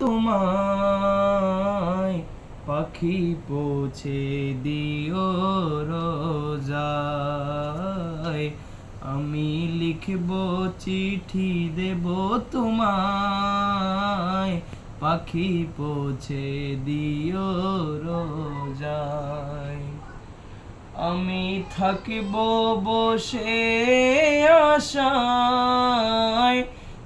তোমায়। পাখি পৌঁছে দিও রোজায়। আমি লিখব চিঠি, দেব তোমায়। পাখি পৌঁছে দিও রোজায়। আমি থাকিব বসে আশায়।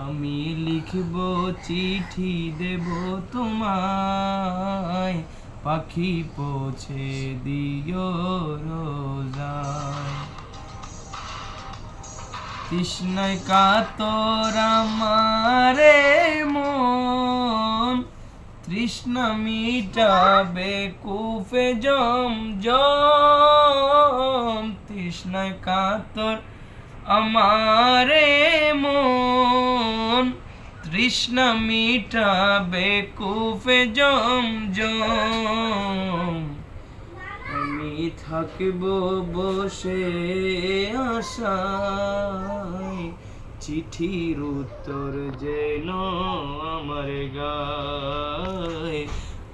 আমি লিখব চিঠি দেব তোমায়। পাখি পৌঁছে দিও রোজায়। তৃষ্ণায় কাতর আমারে মন। তৃষ্ণা মিটাবে কুফে জম জম তৃষ্ণায় কাতর আমারে মন তৃষ্ণা মিটাবে কুফে জম জম আমি থাকিব বসে আশায়। চিঠির উত্তর যেন আমার গায়।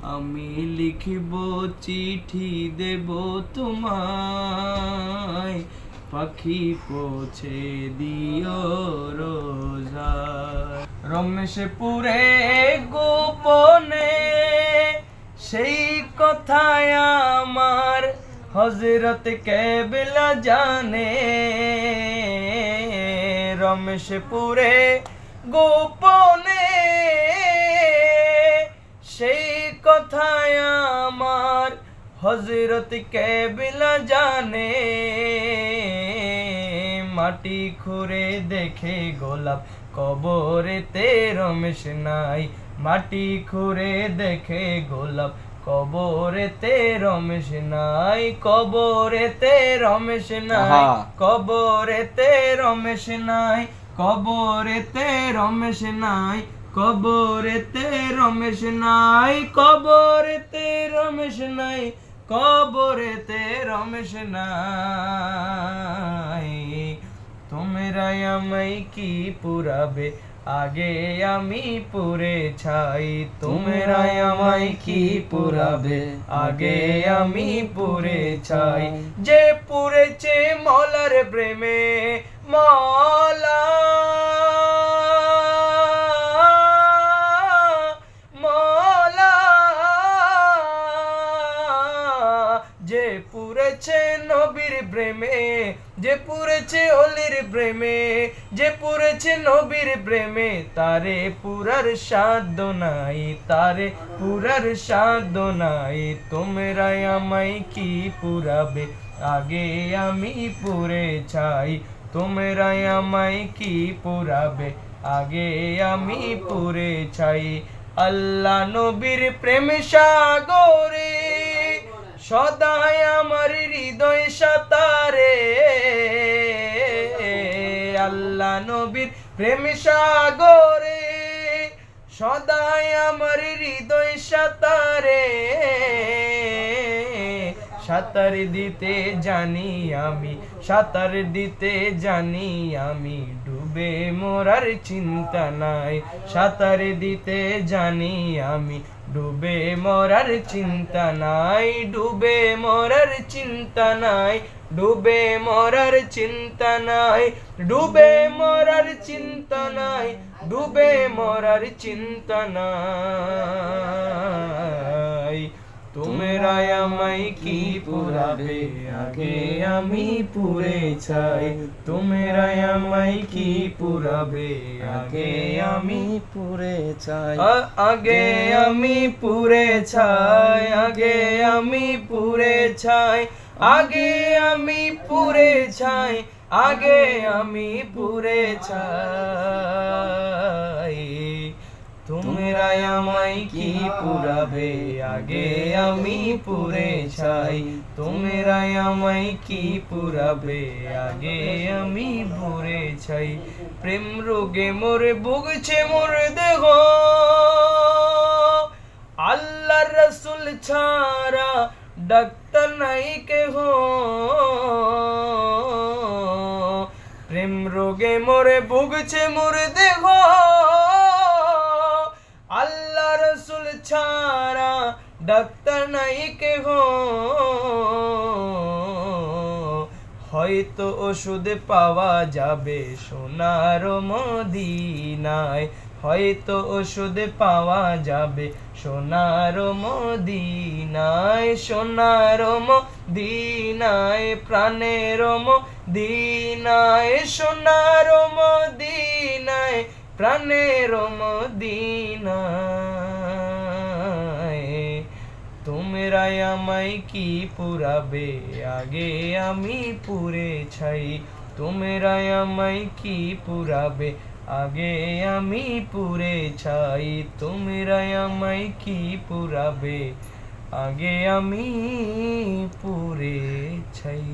আমি লিখিব চিঠি দেব তোমায়। পাখি পৌঁছে দিও রোজায় রমেশপুরে গোপনে, সেই কথায় আমার। হজরত কেবলা জানে রমেশপুরে গোপনে, সেই কথায় আমার। হজরত কেবলা জানে মাটি খুঁড়ে দেখে গোলাপ কবরেতে রমেশ নাই। মাটি খুঁড়ে দেখে গোলাপ কবরেতে রমেশ নাই। কবরেতে রমেশ নাই। কবরেতে রমেশ নাই। কবরেতে রমেশ নাই। কবরেতে রমেশ নাই। কবরেতে রমেশ নাই। কবরেতে রমেশ নাই। তোমরা আমায় কি পুরাবে? আগে আমি পুরে ছাই তোমরা আমায় কি পুরাবে? আগে আমি পুরে ছাই, যে পুরেছে মলার প্রেমে, মলা যে পুরেছে নবীর প্রেমে যে পুরেছে অলির প্রেমে, যে পুরেছে নবীর প্রেমে, তারে পুরার সাধ্য নাই, তারে পুরার সাধ্য নাই। তোমরা আমায় কি পুরাবে? আগে আমি পুরে চাই তোমরা আমায় কি পুরাবে? আগে আমি পুরে চাই, আল্লাহ নবীর প্রেম সাগরে সদায় আমার হৃদয় সাতারে। আল্লাহ নবীর প্রেম সাগরে। সদায় আমার হৃদয় সাতারে। সাঁতার দিতে জানি আমি, সাঁতার দিতে জানি আমি। ডুবে মোরার চিন্তা নাই। সাঁতার দিতে জানি আমি, ডুবে মরার চিন্তা নাই, ডুবে মরার চিন্তা নাই, ডুবে মরার চিন্তা নাই, ডুবে মরার চিন্তা নাই, ডুবে মরার চিন্তা নাই। তোমরা আমায় কি পুরাবে? আগে আমি পুরে চাই তোমরা আমায় কি পুরাবে? আগে আমি পুরে চাই আগে আমি পুরে ছাই আগে আমি পুরে ছাই আগে আমি পুরে ছাই আগে আমি পুরে ছাই তোমরাই আমায় কি পুরাবে? আগে আমি পুরে ছাই তোমরাই আমায় কি পুরাবে? আগে আমি পুরে ছাই প্রেম রোগে মোরে ভুগছে মোর দেহ। আল্লাহ রসুল ছাড়া ডাক্তার নাই কেহ। প্রেম রোগে মোরে ভুগছে মোর দেহ। ডাক্তার নাই কেহ। হয়তো ওষুধ পাওয়া যাবে সোনার মদিনায়। হয়তো ওষুধ পাওয়া যাবে সোনার মদিনায়। সোনার মদিনায়, প্রাণের মদিনায়। সোনার মদিনায়, প্রাণের মদিনায়। তোমরাই আমায় কি পুরাবে? আগে আমি পুরে ছাই, তোমরাই আমায় কি পুরাবে? আগে আমি পুরে ছাই, তোমরাই আমায় কি পুরাবে? আগে আমি পুরে ছাই।